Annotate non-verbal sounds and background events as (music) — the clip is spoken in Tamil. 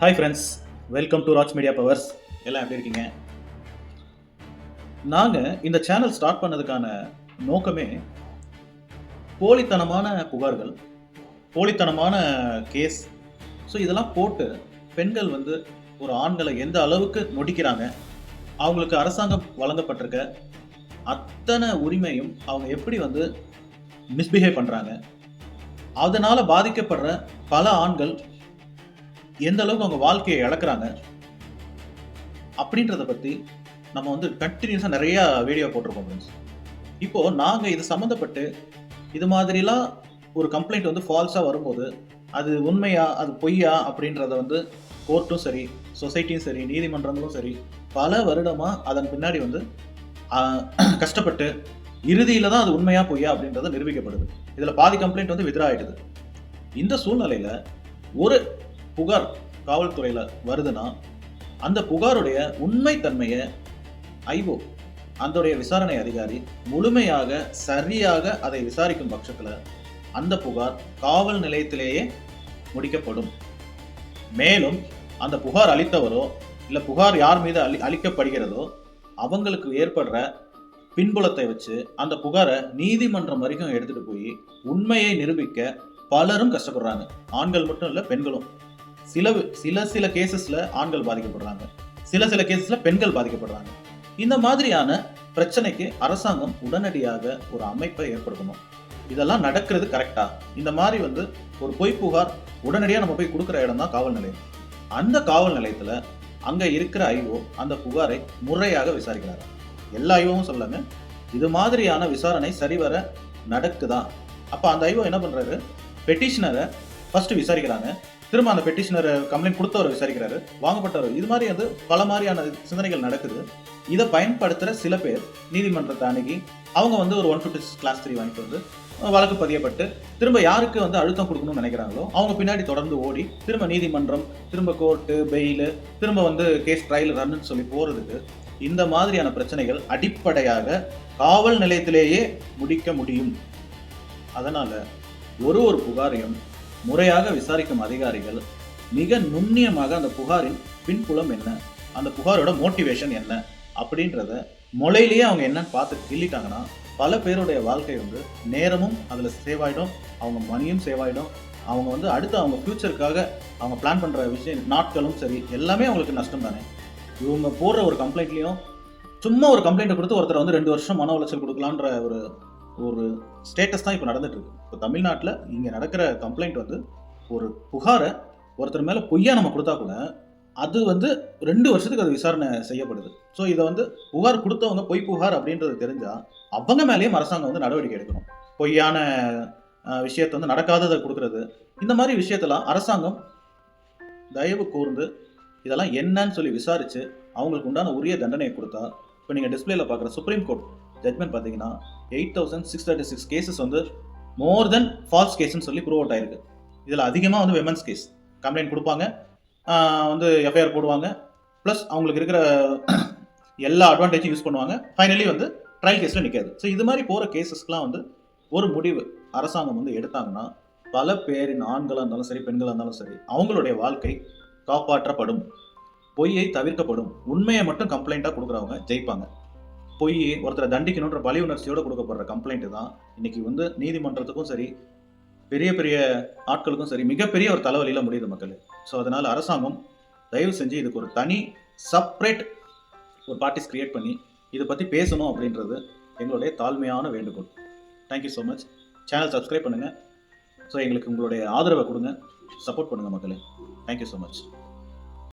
Hi friends welcome to Raj media powers எல்லாம் எப்படி இருக்கீங்க? நாங்கள் இந்த சேனல் ஸ்டார்ட் பண்ணதுக்கான நோக்கமே போலித்தனமான புகார்கள் போலித்தனமான கேஸ் ஸோ இதெல்லாம் போட்டு பெண்கள் வந்து ஒரு ஆண்களை எந்த அளவுக்கு நொடிக்கிறாங்க அவங்களுக்கு அரசாங்கம் வழங்கப்பட்டிருக்க அத்தனை உரிமையும் அவங்க எப்படி வந்து மிஸ்பிஹேவ் பண்ணுறாங்க அதனால் பாதிக்கப்படுற பல ஆண்கள் எந்த அளவுக்கு அவங்க வாழ்க்கையை இழக்கிறாங்க அப்படின்றத பற்றி நம்ம வந்து கண்டினியூஸாக நிறைய வீடியோ போட்டிருக்கோம் ஃப்ரெண்ட்ஸ் இப்போ நாங்கள் இது சம்மந்தப்பட்டு இது மாதிரிலாம் ஒரு கம்ப்ளைண்ட் வந்து ஃபால்ஸாக வரும்போது அது உண்மையா அது பொய்யா அப்படின்றத வந்து கோர்ட்டும் சரி சொசைட்டியும் சரி நீதிமன்றங்களும் சரி பல வருடமாக அதன் பின்னாடி வந்து கஷ்டப்பட்டு இறுதியில் தான் அது உண்மையா பொய்யா அப்படின்றத நிரூபிக்கப்படுது. இதில் பாதி கம்ப்ளைண்ட் வந்து வித்ரா இந்த சூழ்நிலையில் ஒரு புகார் காவல்துறையில் வருதுன்னா அந்த புகாருடைய உண்மைத்தன்மையை ஐஓ அதோடைய விசாரணை அதிகாரி முழுமையாக சரியாக அதை விசாரிக்கும் பட்சத்தில் அந்த புகார் காவல் நிலையத்திலேயே முடிக்கப்படும். மேலும் அந்த புகார் அளித்தவரோ இல்லை புகார் யார் மீது அளி அளிக்கப்படுகிறதோ அவங்களுக்கு ஏற்படுற பின்புலத்தை வச்சு அந்த புகாரை நீதிமன்றம் வரைக்கும் எடுத்துகிட்டு போய் உண்மையை நிரூபிக்க பலரும் கஷ்டப்படுறாங்க. ஆண்கள் மட்டும் இல்லை பெண்களும். சில சில சில கேசஸ்ல ஆண்கள் பாதிக்கப்படுறாங்க. சில சில கேசஸ்ல பெண்கள் பாதிக்கப்படுறாங்க. இந்த மாதிரியான பிரச்சனைக்கு அரசாங்கம் உடனடியாக ஒரு அமைப்பை ஏற்படுத்தணும். இதெல்லாம் நடக்கிறது கரெக்டா இந்த மாதிரி வந்து ஒரு பொய் புகார் உடனடியாக நம்ம போய் கொடுக்குற இடம் தான் காவல் நிலையம். அந்த காவல் நிலையத்தில் அங்கே இருக்கிற ஐஓ அந்த புகாரை முறையாக விசாரிக்கிறாரு. எல்லா ஐஓவும் சொல்லாங்க இது மாதிரியான விசாரணை சரிவர நடக்குதா? அப்போ அந்த ஐஓ என்ன பண்ணுறாரு பெட்டிஷனரை ஃபஸ்ட்டு விசாரிக்கிறாங்க. திரும்ப அந்த பெட்டிஷனர் கம்ப்ளைண்ட் கொடுத்தவர் விசாரிக்கிறாரு வாங்கப்பட்டவர். இது மாதிரி வந்து பல மாதிரியான சிந்தனைகள் நடக்குது. இதை பயன்படுத்துகிற சில பேர் நீதிமன்றத்தை அணுகி அவங்க வந்து ஒரு ஒன் ஃபிஃப்டி கிளாஸ் த்ரீ வாங்கிட்டு வந்து வழக்கு பதியப்பட்டு திரும்ப யாருக்கு வந்து அழுத்தம் கொடுக்கணும்னு நினைக்கிறாங்களோ அவங்க பின்னாடி தொடர்ந்து ஓடி திரும்ப நீதிமன்றம் திரும்ப கோர்ட்டு பெயிலு திரும்ப வந்து கேஸ் ட்ரையல் ரன்னு சொல்லி போகிறதுக்கு இந்த மாதிரியான பிரச்சனைகள் அடிப்படையாக காவல் நிலையத்திலேயே முடிக்க முடியும். அதனால் ஒரு ஒரு புகாரையும் முறையாக விசாரிக்கும் அதிகாரிகள் மிக நுண்ணியமாக அந்த புகாரின் பின்புலம் என்ன? அந்த புகாரோட மோட்டிவேஷன் என்ன? அப்படின்றத முளையிலேயே அவங்க என்னன்னு பார்த்து கிள்ளிட்டாங்கன்னா பல பேருடைய வாழ்க்கை வந்து நேரமும் அதில் சேவ் ஆகிடும் அவங்க மணியும் சேவ் ஆகிடும் அவங்க வந்து அடுத்து அவங்க ஃப்யூச்சருக்காக அவங்க பிளான் பண்ணுற விஷயம் நாட்களும் சரி எல்லாமே அவங்களுக்கு நஷ்டம் தானே? இவங்க போடுற ஒரு கம்ப்ளைண்ட்லேயும் சும்மா ஒரு கம்ப்ளைண்ட்டை கொடுத்து ஒருத்தர் வந்து ரெண்டு வருஷம் மன உளைச்சல் கொடுக்கலான்ற ஒரு ஒரு ஸ்டேட்டஸ் தான் இப்போ நடந்துட்டு இருக்கு இப்போ தமிழ்நாட்டில் இங்கே நடக்கிற கம்ப்ளைண்ட் வந்து ஒரு புகாரை ஒருத்தர் மேலே பொய்யா நம்ம கொடுத்தா கூட அது வந்து ரெண்டு வருஷத்துக்கு அது விசாரணை செய்யப்படுது. ஸோ இதை வந்து புகார் கொடுத்தவங்க பொய் புகார் அப்படின்றது தெரிஞ்சால் அவங்க மேலேயும் அரசாங்கம் வந்து நடவடிக்கை எடுக்கணும். பொய்யான விஷயத்தை வந்து நடக்காததை கொடுக்கறது. இந்த மாதிரி விஷயத்தெல்லாம் அரசாங்கம் தயவு கூர்ந்து இதெல்லாம் என்னன்னு சொல்லி விசாரித்து அவங்களுக்கு உண்டான உரிய தண்டனையை கொடுத்தா இப்போ நீங்கள் டிஸ்பிளேல பார்க்குற சுப்ரீம் கோர்ட் ஜட்மெண்ட் பார்த்தீங்கன்னா eight thousand six thirty six cases வந்து மோர் தென் ஃபால்ஸ் கேஸ்ன்னு சொல்லி ப்ரூவ் அவுட் ஆயிருக்கு. இதில் அதிகமாக வந்து விமன்ஸ் கேஸ் கம்ப்ளைண்ட் கொடுப்பாங்க. வந்து எஃப்ஐஆர் போடுவாங்க. ப்ளஸ் அவங்களுக்கு இருக்கிற (coughs) எல்லா அட்வான்டேஜும் யூஸ் பண்ணுவாங்க. ஃபைனலி வந்து ட்ரையல் கேஸில் நிற்காது ஸோ இது மாதிரி போகிற கேசஸ்க்குலாம் வந்து ஒரு முடிவு அரசாங்கம் வந்து எடுத்தாங்கன்னா பல பேரின் ஆண்களாக இருந்தாலும் சரி பெண்களாக இருந்தாலும் சரி அவங்களுடைய வாழ்க்கை காப்பாற்றப்படும். பொய்யை தவிர்க்கப்படும். உண்மையை மட்டும் கம்ப்ளைண்ட்டாக கொடுக்குறவங்க ஜெயிப்பாங்க. போய் ஒருத்தரை தண்டிக்கணுன்ற பலி உணர்ச்சியோட கொடுக்கப்படுற கம்ப்ளைண்ட் தான் இன்னைக்கு வந்து நீதிமன்றத்துக்கும் சரி பெரிய பெரிய ஆட்களுக்கும் சரி மிகப்பெரிய ஒரு தலைவலியில் முடியுது மக்கள். ஸோ அதனால் அரசாங்கம் தயவு செஞ்சு இதுக்கு ஒரு தனி சப்ரேட் ஒரு பார்ட்டிஸ் கிரியேட் பண்ணி இதை பற்றி பேசணும் அப்படின்றது எங்களுடைய தாழ்மையான வேண்டுகோள். Thank you so much channel subscribe பண்ணுங்கள் ஸோ எங்களுக்கு உங்களுடைய ஆதரவை கொடுங்க. சப்போர்ட் பண்ணுங்கள் மக்களே. Thank you so much